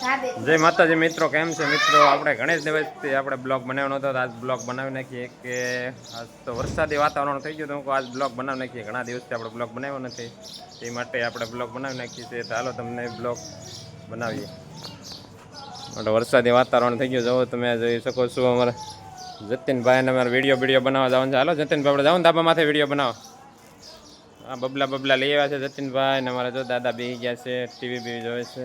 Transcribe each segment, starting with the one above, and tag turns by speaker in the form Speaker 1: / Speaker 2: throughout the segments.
Speaker 1: જય માતાજી, મિત્રો, કેમ છે? મિત્રો, આપણે ગણેશ દિવસથી આપણે બ્લોગ બનાવ્યો નહોતો આજ બ્લોગ બનાવી નાખીએ કે આજ તો વરસાદી વાતાવરણ થઈ ગયું તો આજ બ્લોગ બનાવી નાખીએ. ઘણા દિવસથી આપણે બ્લોગ બનાવ્યો નથી. તે માટે આપણે બ્લોગ બનાવી નાખીએ છીએ. તો હાલો, તમને બ્લોગ બનાવીએ. એટલે વરસાદી વાતાવરણ થઈ ગયું. જવો તમે જોઈ શકો છો અમારે જતીનભાઈને અમારે વીડિયો વીડિયો બનાવવા જવાનું છે. હાલો, જતીનભાઈ, આપણે જાઓ ને ધાબા માથે વીડિયો બનાવો. હા બબલા બબલા લઈ આવ્યા છે જતીનભાઈ ને અમારા જો દાદા બી ગયા છે. ટીવી બીવી જોવે છે.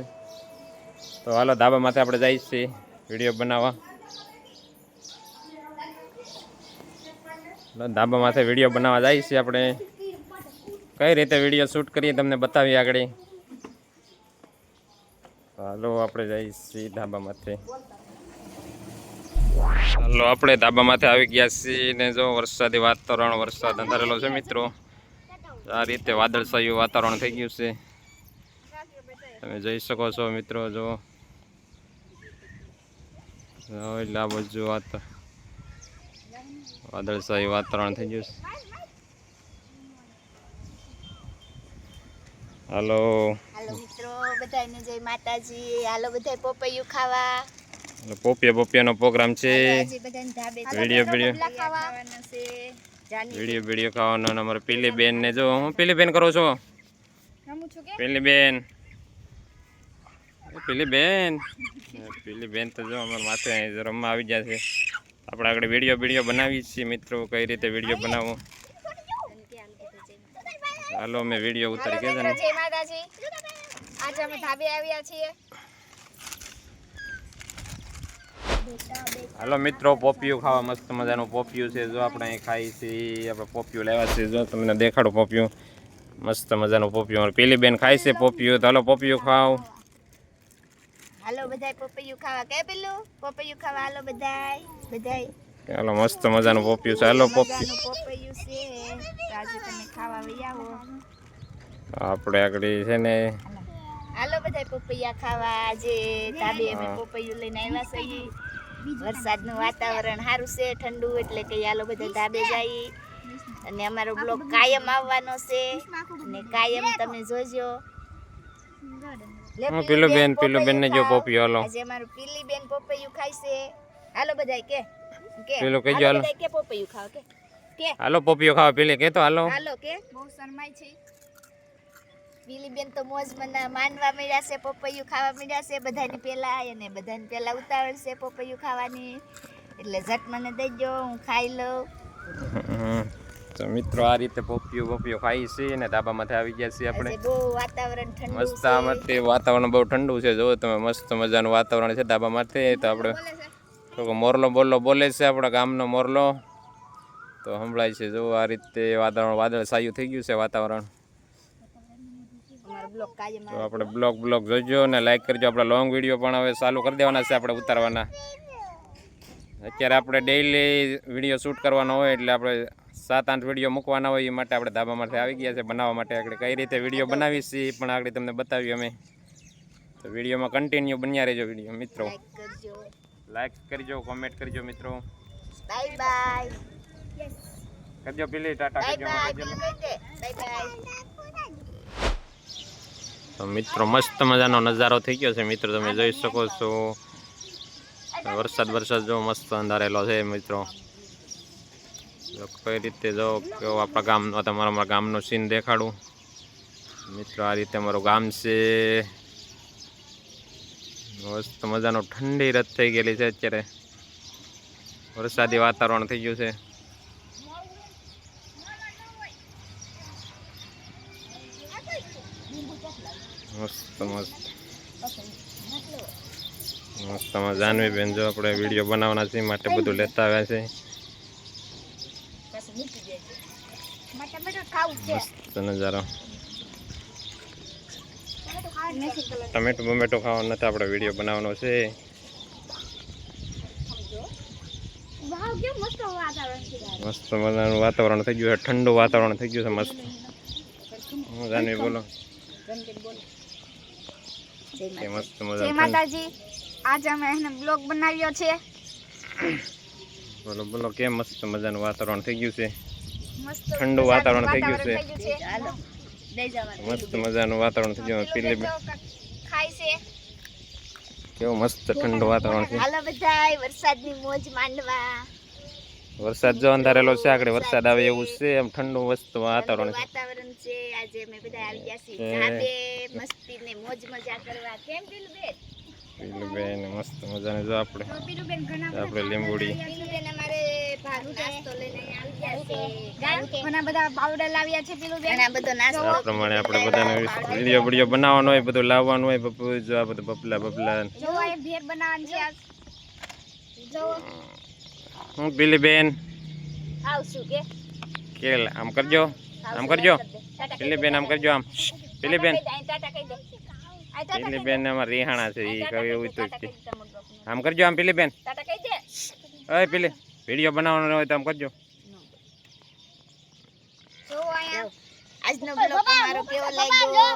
Speaker 1: તો હાલો, ધાબા માથે આપણે જઈએ છીએ વીડિયો બનાવવા. ધાબા માથે વીડિયો બનાવવા જઈએ છીએ આપણે. કઈ રીતે વીડિયો શૂટ કરીએ તમને બતાવીએ આગળ. હાલો, આપણે જઈએ છીએ ધાબા માથે. હાલો, આપણે ધાબા માથે આવી ગયા છીએ ને જો, વરસાદી વાતાવરણ, વરસાદ અંધારેલો છે મિત્રો. આ રીતે વાદળછાયું વાતાવરણ થઈ ગયું છે. તમે જોઈ શકો છો મિત્રો, જો. એટલે આ બાજુ વાત. વાદળછાયું વાતાવરણ થઈ ગયું હાલો.
Speaker 2: હાલો મિત્રો બધાને જય માતાજી. હાલો બધા પોપૈયું ખાવા.
Speaker 1: એટલે પોપિયા પોપિયાનો પ્રોગ્રામ છે. Video video.
Speaker 2: ખાવાના છે.
Speaker 1: વીડિયો વીડિયો ખાવાનો અમારે પેલી બેન ને જો હું પેલી બેન કરો છો?
Speaker 2: રમું છું કે?
Speaker 1: પેલી બેન. પેલી બેન. પેલી બેન તો જો અમારા માથે રમવા આવી ગયા છે. આપણે આગળ વીડિયો વીડિયો બનાવીએ છીએ મિત્રો કઈ રીતે વીડિયો બનાવો હાલો અમે વીડિયો ઉતારી કે ને.
Speaker 2: આજે અમે ધાબે આવ્યા છીએ.
Speaker 1: હાલો મિત્રો પોપિયું ખાવા મસ્ત મજાનું પોપિયું છે. જો આપણે અહીં ખાઈ છીએ આપણે પોપિયું લેવા છે. જો તમને દેખાડો પોપિયું મસ્ત મજાનું પોપિયું પેલી બેન ખાય છે પોપિયું તો હાલો પોપિયું ખાવ
Speaker 2: હાલો બધાય પપૈયું ખાવા કે પેલું? પપૈયું ખાવા હાલો બધાય બધાય.
Speaker 1: હાલો મસ્ત મજાનું પોપિયું છે. હાલો પોપિયું
Speaker 2: પોપૈયું છે. આજે તમે ખાવા વઈ આવો.
Speaker 1: આપણે આગળ છે ને
Speaker 2: હાલો બધાય પપૈયા ખાવા. આજે તાબે અમે પપૈયું લઈને આવ્યા છીએ. વરસાદનું વાતાવરણ સારું છે ઠંડુ એટલે કે હાલો બધા ધાબે જાય. અને અમારો બ્લોગ કાયમ આવવાનો છે. અને કાયમ તમે જોજો.
Speaker 1: હું
Speaker 2: પીલી
Speaker 1: બેન પેલું બેન ને જો પોપી હાલો.
Speaker 2: આજે મારું પીલી બેન પોપૈયું ખાય છે. હાલો બધાય કે. કે.
Speaker 1: પેલું કહેજો હાલો.
Speaker 2: બધાય કે પોપૈયું ખાવ કે. કે.
Speaker 1: હાલો પોપૈયું ખાવ પીલે કે તો હાલો.
Speaker 2: હાલો કે. બહુ શરમાય છે. પીલી બેન તો મોજ મના માનવા મળ્યા છે પોપૈયું ખાવા મળ્યા છે. બધાની પેલા અને બધાની પેલા ઉતાવળ છે પોપૈયું ખાવાની. એટલે ઝટ મને દેજો હું ખાઈ લઉં.
Speaker 1: તો મિત્રો આ રીતે પોપિયો પોપિયો ખાઈ છે ને ધાબામાંથી આવી ગયા છીએ આપણે. મસ્ત આ માટે વાતાવરણ બહુ ઠંડુ છે. જો તમે મસ્ત મજાનું વાતાવરણ છે ધાબા માટે તો આપણે મોરલો બોલો બોલે છે આપણા ગામનો મોરલો. તો સંભળાય છે જો આ રીતે વાતાવરણ વાદળ સાયું થઈ ગયું છે વાતાવરણ.
Speaker 2: બ્લોક
Speaker 1: તો આપણે બ્લોગ બ્લોગ જોજો ને લાઈક કરજો. આપણા લોંગ વીડિયો પણ હવે ચાલુ કરી દેવાના છે આપણે ઉતારવાના. અત્યારે આપણે ડેઈલી વીડિયો શૂટ કરવાનો હોય એટલે આપણે સાત આઠ વીડિયો મૂકવાના હોય એ માટે આપણે ધાબામાંથી આવી ગયા છે. બનાવવા માટે આપણે કઈ રીતે વીડિયો બનાવી છીએ પણ આગળ તમને બતાવ્યું અમે. તો વિડીયોમાં કન્ટિન્યુ બન્યા રહેજો વીડિયો મિત્રો.
Speaker 2: લાઈક કરજો.
Speaker 1: કોમેન્ટ કરજો મિત્રો.
Speaker 2: બાય બાય
Speaker 1: કરજો પેલી ટાટા કરજો
Speaker 2: બાય બાય
Speaker 1: તો મિત્રો મસ્ત મજાનો નજારો થઈ ગયો છે. મિત્રો તમે જોઈ શકો છો. વરસાદ વરસાદ જો મસ્ત અંધારેલો છે મિત્રો. કઈ રીતે જો કેવો આપણા ગામનો, તમારા અમારા ગામનો સીન દેખાડું. મિત્રો, આ રીતે અમારું ગામ છે. મસ્ત મજાનો ઠંડી રદ થઈ ગયેલી છે અત્યારે. વરસાદી વાતાવરણ થઈ ગયું છે. મસ્ત મસ્ત. મસ્ત જાનવી બેન, જો આપણે વીડિયો બનાવવાના છે માટે બધું લેતા આવ્યા છે
Speaker 2: પછી મૂકી દેજો માટે બેટો ખાવું છે
Speaker 1: મસ્ત નજારો. ટમેટો બમેટો ખાવાનો નથી આપણે વીડિયો બનાવવાનો છે.
Speaker 2: મસ્ત
Speaker 1: મજાનું વાતાવરણ થઈ ગયું છે. ઠંડુ વાતાવરણ થઈ ગયું છે મસ્ત. હું જાનવી બોલો મસ્ત મજા
Speaker 2: માતાજી. આજે અમે એને બ્લોગ બનાવ્યો છે.
Speaker 1: બોલો બોલો કેમ મસ્ત મજાનું વાતાવરણ થઈ ગયું છે. ઠંડુ વાતાવરણ થઈ ગયું છે. મસ્ત મજાનું વાતાવરણ થઈ ગયું.
Speaker 2: પીલી
Speaker 1: પેલી
Speaker 2: ખાય છે.
Speaker 1: કેવું મસ્ત ઠંડુ વાતાવરણ છે.
Speaker 2: હાલો બધાય વરસાદની મોજ માંડવા
Speaker 1: વરસાદ જો અંધારેલો છે આગળ વરસાદ આવે એવું છે એમ ઠંડુ વસ્તુ વાતાવરણ છે.
Speaker 2: વાતાવરણ છે. આજે અમે બધા આવી ગયા છીએ
Speaker 1: હે.
Speaker 2: મસ્તી ને મોજ મજા કરવા. કેમ પેલું બેન
Speaker 1: પેલું બેન મસ્ત મજાને જો આપણે. આપણે લીંબુડી.
Speaker 3: ઘણા બધા પાવડર લાવ્યા છે પેલું બેન?
Speaker 2: બધો નાસ્તો.
Speaker 1: આ પ્રમાણે આપણે બધાને વીડિયો વીડિયો બનાવવાનો હોય બધું લાવવાનું હોય બપુ જો આ બધું બપલા બપલા
Speaker 3: જો આ ભેર બનાવવાની છે આજ. જો.
Speaker 1: હું પેલી બેન?
Speaker 2: આવશું કે?
Speaker 1: કેલ આમ કરજો. આમ કરજો. પેલી બેન આમ કરજો આમ. પેલી બેન. પેલી બેન એમાં રિહાણા છે એ કહ્યું એવું તો. આમ કરજો આમ પેલી બેન.
Speaker 2: ટાટા કહી દે.
Speaker 1: અય પેલી. વીડિયો બનાવવાનો હોય તો આમ કરજો.
Speaker 2: આજનો બ્લોગ તમારો કેવો લાગ્યો?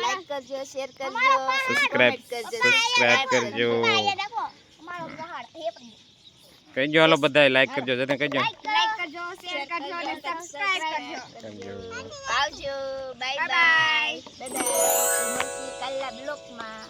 Speaker 2: લાઈક કરજો શેર કરજો
Speaker 1: સબસ્ક્રાઇબ
Speaker 2: કરજો.
Speaker 1: સબસ્ક્રાઇબ કરજો. કહેજો હાલો બધા લાઈક કરજો જતે કહેજો.
Speaker 3: લાઈક કરજો શેર કરજો અને સબસ્ક્રાઇબ કરજો.
Speaker 1: કરજો.
Speaker 2: આવજો. બાય બાય દાદા મળશું કાલના બ્લોગમાં